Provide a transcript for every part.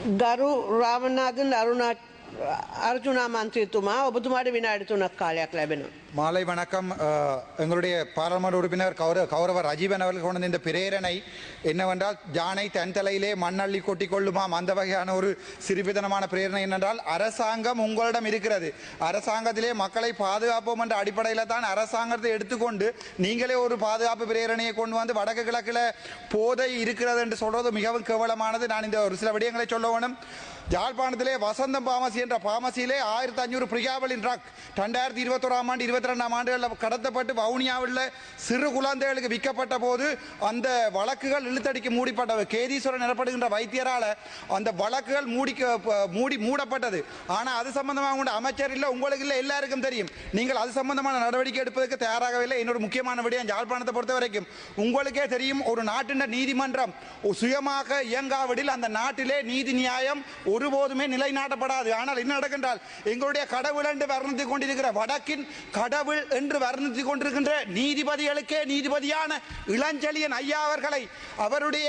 දරු රාමනාදන් අරුණාච අර්ජුනා මන්ත්‍රීතුමා ඔබතුමාට විනාඩි තුනක් කාලයක් ලැබෙනවා. மாலை வணக்கம் அஹ், எங்களுடைய பாராளுமன்ற உறுப்பினர் கௌரவ கௌரவ ரஜீவன் அவர்கள் கொண்ட இந்த பிரேரணை என்னவென்றால் ஜானை தன் தலையிலே மண்ணள்ளி கொட்டிக் கொள்ளுமாம் அந்த வகையான ஒரு சிறுபிதனமான பிரேரணை என்னென்றால் அரசாங்கம் உங்களிடம் இருக்கிறது அரசாங்கத்திலே மக்களை பாதுகாப்போம் என்ற அடிப்படையில் தான் அரசாங்கத்தை எடுத்துக்கொண்டு நீங்களே ஒரு பாதுகாப்பு பிரேரணையை கொண்டு வந்து வடக்கு கிழக்கில் போதை இருக்கிறது என்று சொல்றது மிகவும் கேவலமானது நான் இந்த ஒரு சில விடயங்களை சொல்ல வேணும் யாழ்ப்பாணத்திலே வசந்தம் பாமசி என்ற பார்மசியிலே ஆயிரத்தி அஞ்சூறு பிரியாவலின் ட்ரக் ரெண்டாயிரத்தி இருபத்தோராம் ஆண்டு இருபத்தி ரெண்டாம் ஆண்டுகளில் கடத்தப்பட்டு வவுனியாவில் சிறு குழந்தைகளுக்கு விற்கப்பட்ட போது அந்த வழக்குகள் இழுத்தடிக்கு மூடிப்பட்டது கேதீஸ்வரன் எனப்படுகின்ற வைத்தியரால் அந்த வழக்குகள் மூடிக்க மூடி மூடப்பட்டது. ஆனால் அது சம்பந்தமாக உள்ள அமைச்சர் இல்லை உங்களுக்கு இல்லை எல்லாருக்கும் தெரியும். நீங்கள் அது சம்பந்தமான நடவடிக்கை எடுப்பதற்கு தயாராகவில்லை என்னோட முக்கியமான விடயம் யாழ்ப்பாணத்தை பொறுத்த வரைக்கும் உங்களுக்கே தெரியும் ஒரு நாட்டின் நீதிமன்றம் சுயமாக இயங்காவிடில் அந்த நாட்டிலே நீதி நியாயம் ஒருபோதுமே நிலைநாட்டப்படாது. ஆனால் என்ன நடக்கின்றால் எங்களுடைய கடவுள் என்று வர்ணித்துக் கொண்டிருக்கிற வடக்கின் கடவுள் என்று வர்ணித்துக் கொண்டிருக்கின்ற நீதிபதிகளுக்கே நீதிபதியான இளஞ்செழியன் ஐயா அவர்களை அவருடைய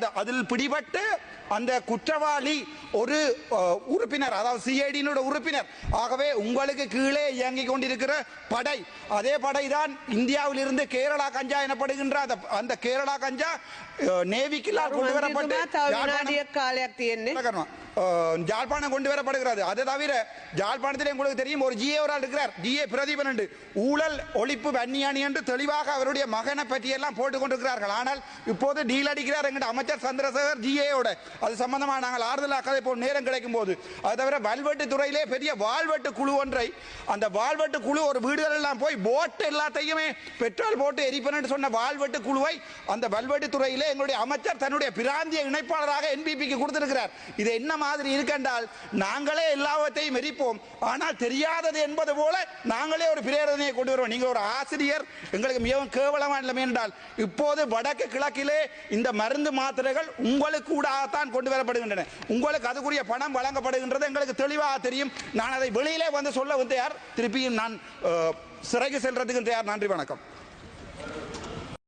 அந்த அதில் பிடிபட்டு அந்த குற்றவாளி ஒரு உறுப்பினர் அதாவது சிஐடியினுடைய உறுப்பினர். ஆகவே உங்களுக்கு கீழே இயங்கிக் கொண்டிருக்கிற படை அதே படை தான் இந்தியாவில் இருந்து கேரளா கஞ்சா எனப்படுகின்ற அந்த அந்த கேரளா கஞ்சா அஹ், நேவிக்கிலால் கொண்டு வரப்பட்டு ஜாழ்ப்பாணம் கொண்டு வரப்படுகிறது. அதை தவிர ஜாழ்ப்பாணத்தில் உங்களுக்கு தெரியும் ஒரு ஜிஏ ஒரு ஆள் இருக்கிறார். ஜிஏ பிரதீபன் என்று. ஊழல் ஒழிப்பு வன்னியானி என்று தெளிவாக அவருடைய மகனை பற்றியெல்லாம் போட்டுக் கொண்டிருக்கிறார்கள் ஆனால் இப்போது டீல் அடிக்கிறார் எங்கிட்ட அமைச்சர் சந்திரசேகர் ஜிஏயோட. அது சம்பந்தமாக நாங்கள் ஆறுதலாக கதை போல் நேரம் கிடைக்கும் போது. அது தவிர வல்வெட்டு துறையிலே பெரிய வாழ்வெட்டு குழு ஒன்றை. அந்த வாழ்வெட்டு குழு ஒரு வீடுகள் எல்லாம் போய் போட்டு எல்லாத்தையுமே பெட்ரோல் போட்டு எரிப்பனு சொன்ன வாழ்வெட்டு குழுவை அந்த வல்வெட்டு துறையிலே எங்களுடைய அமைச்சர் தன்னுடைய பிராந்திய இணைப்பாளராக என்பிபிக்கு கொடுத்திருக்கிறார். இதை என்ன மாதிரி இருக்கென்றால் நாங்களே எல்லாவற்றையும் எரிப்போம் ஆனால் தெரியாதது என்பது போல நாங்களே ஒரு பிரேரணையை கொண்டு வருவோம். நீங்கள் ஒரு ஆசிரியர் எங்களுக்கு மிகவும் கேவலமான நிலைமை என்றால் இப்போது வடக்கு கிழக்கிலே இந்த மருந்து மாத்திரைகள் உங்களுக்கு கூடத்தான் கொண்டு வரப்படுகின்றன. உங்களுக்கு அதுக்குரிய பணம் வழங்கப்படுகின்றது எங்களுக்கு தெளிவாக தெரியும். நான் அதை வெளியிலே வந்து சொல்ல வந்து யார் திருப்பியும் நான் சிறைக்கு செல்றதுக்கு தயார். நன்றி வணக்கம்.